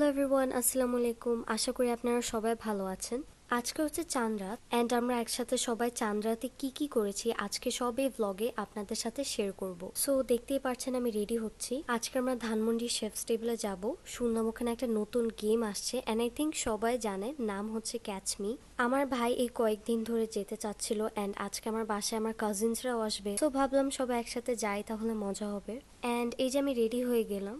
Hello everyone আসসালামু আলাইকুম আশা করি আপনারা সবাই ভালো আছেন। আজকে হচ্ছে চাঁদ রাত অ্যান্ড আমরা একসাথে সবাই চাঁদ রাতে কি কি করেছি আজকে সব এই ভ্লগে আপনাদের সাথে শেয়ার করব। সো দেখতেই পাচ্ছেন আমি রেডি হচ্ছি। আজকে আমরা ধানমন্ডি শেফস টেবিলে যাব। শুনলাম ওখানে একটা নতুন গেম আসছে অ্যান্ড আই থিঙ্ক সবাই জানে, নাম হচ্ছে ক্যাচ মি আমার ভাই এই কয়েকদিন ধরে যেতে চাচ্ছিল অ্যান্ড আজকে আমার বাসায় আমার কাজিনসরাও আসবে। তো ভাবলাম সবাই একসাথে যাই, তাহলে মজা হবে। অ্যান্ড এই যে আমি রেডি হয়ে গেলাম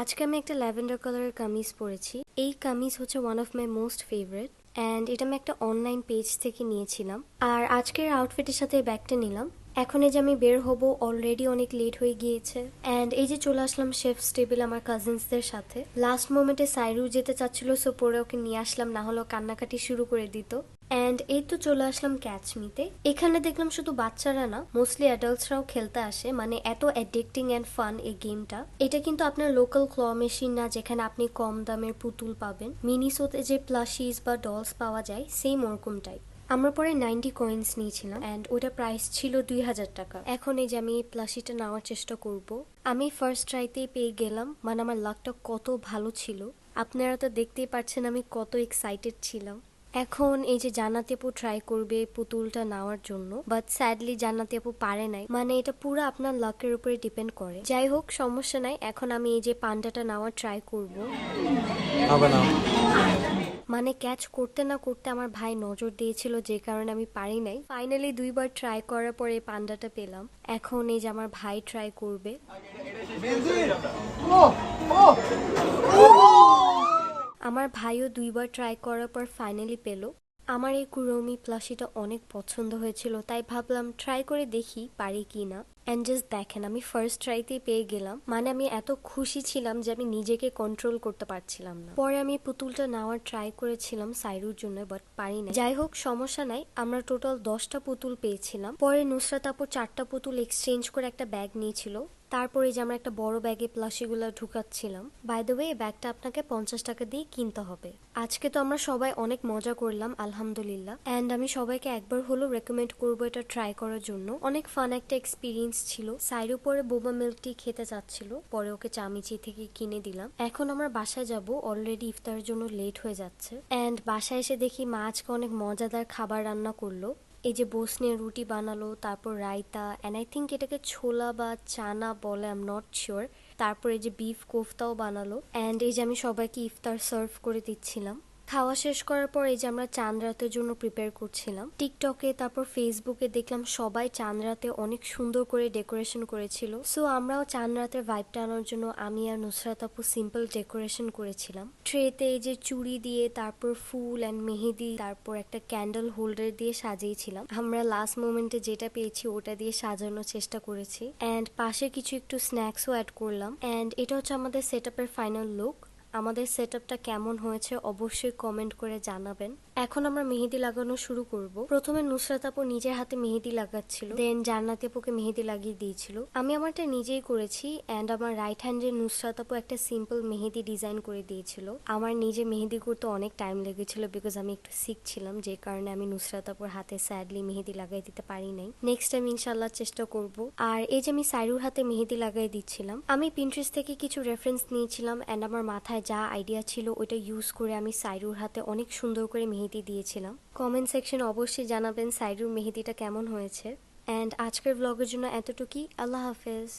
আজকে আমি একটা ল্যাভেন্ডার কালারের কামিজ পরেছি। এই কামিজ হচ্ছে one of my most favourite and এটা আমি একটা অনলাইন পেজ থেকে নিয়েছিলাম। আর আজকের আউটফিটের সাথে ব্যাগটা নিলাম। এখন এই যে আমি বের হব অলরেডি অনেক লেট হয়ে গিয়েছে। অ্যান্ড এই যে চলে আসলাম শেফ টেবিল আমার কাজিনসদের সাথে। লাস্ট মোমেন্টে সাইরু যেতে চাচ্ছিল সো পরে ওকে নিয়ে আসলাম, না হলেও কান্নাকাটি শুরু করে দিত। অ্যান্ড এই তো চলে আসলাম ক্যাচ ক্যাচমিতে এখানে দেখলাম শুধু বাচ্চারা না মোস্টলি অ্যাডাল্টসরাও খেলতে আসে মানে এত অ্যাডিক্টিং অ্যান্ড ফান এই গেমটা এটা কিন্তু আপনার লোকাল ক্ল মেশিন না, যেখানে আপনি কম দামের পুতুল পাবেন। মিনিসোতে যে প্লাশিস বা ডলস পাওয়া যায় সেই ওরকম টাইপ আমরা পরে নাইনটি কয়েন্স নিয়েছিলাম অ্যান্ড ওটা প্রাইস ছিল দুই হাজার টাকা। এখন এই যে আমি এই প্লাশিটা নেওয়ার চেষ্টা করব। আমি ফার্স্ট ট্রাইতেই পেয়ে গেলাম। মানে আমার লাকটা কত ভালো ছিল। আপনারা তো দেখতেই পাচ্ছেন আমি কত এক্সাইটেড ছিলাম। এখন এই যে জান্নাতি আপু ট্রাই করবে পুতুলটা নেওয়ার জন্য। বাট স্যাডলি জান্নাতি আপু পারে নাই। মানে এটা পুরো আপনার লাকের উপরে ডিপেন্ড করে। যাই হোক, সমস্যা নাই। এখন আমি এই যে পান্ডাটা নেওয়ার ট্রাই করব। মানে ক্যাচ করতে না করতে আমার ভাই নজর দিয়েছিল যে কারণে আমি পারি নাই। ফাইনালি দুইবার ট্রাই করার পরে এই পান্ডাটা পেলাম। এখন এই যে আমার ভাই ট্রাই করবে। আমার ভাইও দুইবার ট্রাই করার পর ফাইনালি পেল। আমার এই কুরমি প্লাসিটা অনেক পছন্দ হয়েছিল, তাই ভাবলাম ট্রাই করে দেখি পারি কি না অ্যান্ড জাস্ট দেখেন, আমি ফার্স্ট ট্রাইতেই পেয়ে গেলাম। মানে আমি এত খুশি ছিলাম যে আমি নিজেকে কন্ট্রোল করতে পারছিলাম না। পরে আমি পুতুলটা নেওয়ার ট্রাই করেছিলাম সাইরুর জন্য বাট পারি না যাই হোক, সমস্যা নাই। আমরা টোটাল দশটা পুতুল পেয়েছিলাম। পরে নুসরাত আপু চারটা পুতুল এক্সচেঞ্জ করে একটা ব্যাগ নিয়েছিল। তারপরে যে আমরা একটা বড় ব্যাগে প্লাসিগুলো ঢুকাচ্ছিলাম। বাই দ্য ওয়ে ব্যাগটা আপনাকে পঞ্চাশ টাকা দিয়ে কিনতে হবে। আজকে তো আমরা সবাই অনেক মজা করলাম, আলহামদুলিল্লাহ। অ্যান্ড আমি সবাইকে একবার হলেও রেকমেন্ড করব এটা ট্রাই করার জন্য। অনেক ফান একটা এক্সপিরিয়েন্স ছিল। সাইডের পরে বোবা মিল্কটি খেতে চাচ্ছিল পরে ওকে চামিচি থেকে কিনে দিলাম। এখন আমরা বাসায় যাব। অলরেডি ইফতারের জন্য লেট হয়ে যাচ্ছে। অ্যান্ড বাসায় এসে দেখি মা আজকে অনেক মজাদার খাবার রান্না করল। এই যে বসনে রুটি বানালো, তারপর রায়তা অ্যান্ড আই থিঙ্ক এটাকে ছোলা বা চানা বলে আম নট শিওর তারপর এই যে বিফ কোফতাও বানালো। অ্যান্ড এই যে আমি সবাইকে ইফতার সার্ভ করে দিচ্ছিলাম। খাওয়া শেষ করার পর এই যে আমরা চাঁদ রাতের জন্য প্রিপেয়ার করছিলাম টিকটকে তারপর ফেসবুকে দেখলাম সবাই চাঁদ রাতে অনেক সুন্দর করে ডেকোরেশন করেছিল। সো আমরাও চাঁদ রাতের ভাইবটা আনার জন্য আমি আর নুসরাত আপু সিম্পল ডেকোরেশন করেছিলাম। ট্রেতে এই যে চুড়ি দিয়ে, তারপর ফুল অ্যান্ড মেহেদি, তারপর একটা ক্যান্ডেল হোল্ডার দিয়ে সাজিয়েছিলাম। আমরা লাস্ট মোমেন্টে যেটা পেয়েছি, ওটা দিয়ে সাজানোর চেষ্টা করেছি। অ্যান্ড পাশে কিছু একটু স্ন্যাক্সও অ্যাড করলাম। অ্যান্ড এটা হচ্ছে আমাদের সেট ফাইনাল লুক আমাদের সেট কেমন হয়েছে অবশ্যই কমেন্ট করে জানাবেন। এখন আমরা মেহেদি লাগানো শুরু করব। প্রথমে নুসরাত আপু নিজের হাতে মেহেদি লাগাচ্ছিল দেন জান্নাত আপুকে মেহেদি লাগিয়ে দিয়েছিল। আমি আমারটা নিজেই করেছি অ্যান্ড আমার রাইট হ্যান্ডে নুসরাত আপু একটা সিম্পল মেহেদি ডিজাইন করে দিয়েছিল। আমার নিজে মেহেদি করতে অনেক টাইম লেগেছিল বিকজ আমি একটু শিখছিলাম যে কারণে আমি নুসরাত আপুর হাতে স্যাডলি মেহেদি লাগাই দিতে পারি নাই। নেক্সট টাইম ইনশাল্লাহ চেষ্টা করব। আর এই যে আমি সাইরুর হাতে মেহেদি লাগাই দিচ্ছিলাম, আমি পিন্টারেস্ট থেকে কিছু রেফারেন্স নিয়েছিলাম অ্যান্ড আমার মাথায় যা আইডিয়া ছিল ওইটা ইউজ করে আমি সাইরুর হাতে অনেক সুন্দর করে মেহেদি দিয়েছিলাম। কমেন্ট সেকশন অবশ্যই জানাবেন সাইরুর মেহেদিটা কেমন হয়েছে। অ্যান্ড আজকের ব্লগের জন্য এতটুকুই। আল্লাহ হাফেজ।